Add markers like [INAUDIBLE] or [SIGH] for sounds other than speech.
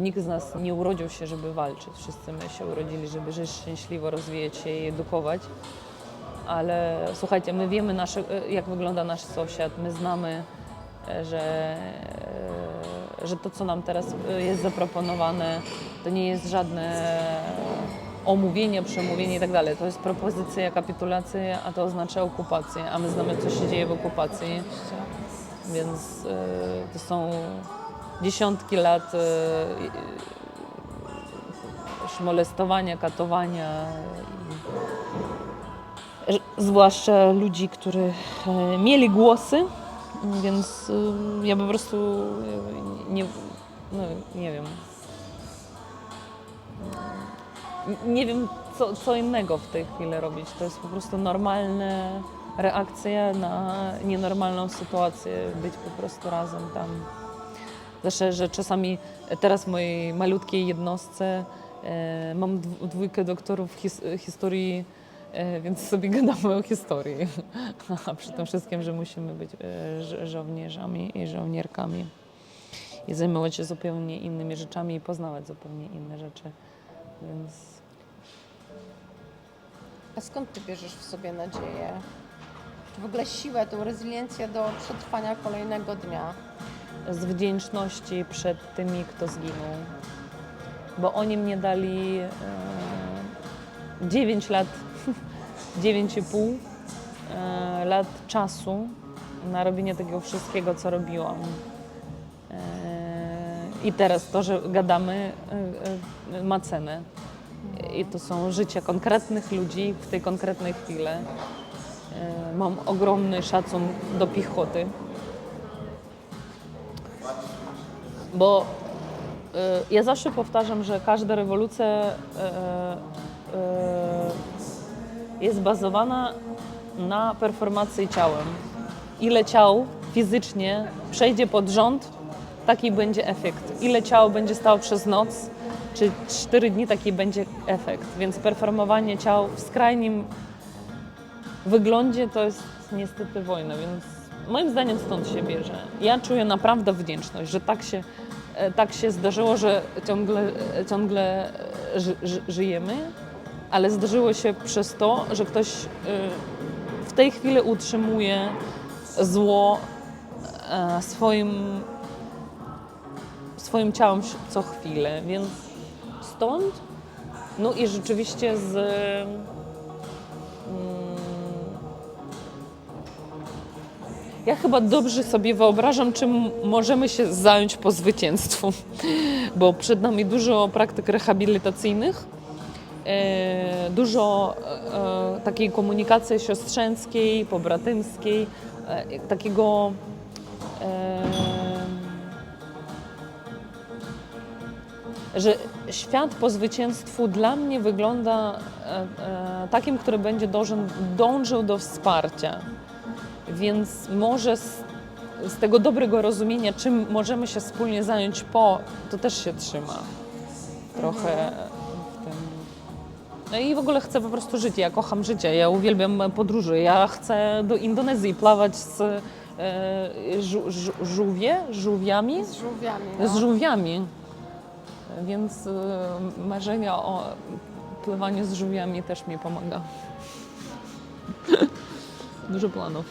Nikt z nas nie urodził się, żeby walczyć. Wszyscy my się urodzili, żeby żyć szczęśliwo, rozwijać się i edukować. Ale słuchajcie, my wiemy, nasze, jak wygląda nasz sąsiad, my znamy, e, że, e, że to, co nam teraz e, jest zaproponowane, to nie jest żadne omówienie, przemówienie i tak dalej. To jest propozycja kapitulacji, a to oznacza okupację, a my znamy, co się dzieje w okupacji. Więc e, to są dziesiątki lat e, e, molestowania, katowania. Zwłaszcza ludzi, którzy e, mieli głosy, więc e, ja po prostu nie, no, nie wiem. Nie wiem, co, co innego w tej chwili robić. To jest po prostu normalna reakcja na nienormalną sytuację, być po prostu razem tam. Zwłaszcza, że czasami teraz w mojej malutkiej jednostce e, mam dw- dwójkę doktorów his, historii, e, więc sobie gadamy o historii. [LAUGHS] A przy tym wszystkim, że musimy być e, żo- żołnierzami i żołnierkami i zajmować się zupełnie innymi rzeczami i poznawać zupełnie inne rzeczy. Więc A skąd ty bierzesz w sobie nadzieję? Czy w ogóle siłę, tą rezyliencję do przetrwania kolejnego dnia? Z wdzięczności przed tymi, kto zginął. Bo oni mnie dali e, 9 lat, [LAUGHS] 9,5 e, lat czasu na robienie tego wszystkiego, co robiłam. E, I teraz to, że gadamy, e, e, ma cenę. I to są życia konkretnych ludzi w tej konkretnej chwili. E, Mam ogromny szacun do piechoty. Bo y, ja zawsze powtarzam, że każda rewolucja y, y, jest bazowana na performacji ciałem. Ile ciał fizycznie przejdzie pod rząd, taki będzie efekt. Ile ciał będzie stało przez noc, czy 4 dni, taki będzie efekt. Więc performowanie ciał w skrajnym wyglądzie to jest niestety wojna, więc moim zdaniem stąd się bierze. Ja czuję naprawdę wdzięczność, że tak się, e, tak się zdarzyło, że ciągle, e, ciągle e, ży, ży, żyjemy, ale zdarzyło się przez to, że ktoś w tej chwili utrzymuje zło swoim, swoim ciałem co chwilę, więc stąd, no i rzeczywiście z Ja chyba dobrze sobie wyobrażam, czym możemy się zająć po zwycięstwu, bo przed nami dużo praktyk rehabilitacyjnych, e, dużo e, takiej komunikacji siostrzeńskiej, pobratymskiej, e, takiego że świat po zwycięstwu dla mnie wygląda takim, który będzie dążył do wsparcia. Więc może z, z tego dobrego rozumienia, czym możemy się wspólnie zająć po, to też się trzyma trochę w tym. No i w ogóle chcę po prostu żyć. Ja kocham życie, ja uwielbiam podróże. Ja chcę do Indonezji plawać z e, żu, żu, żółwie, żółwiami, Z żółwiami. z No. żółwiami. Więc e, marzenia o pływaniu z żółwiami też mi pomaga. [LAUGHS] Dużo planów.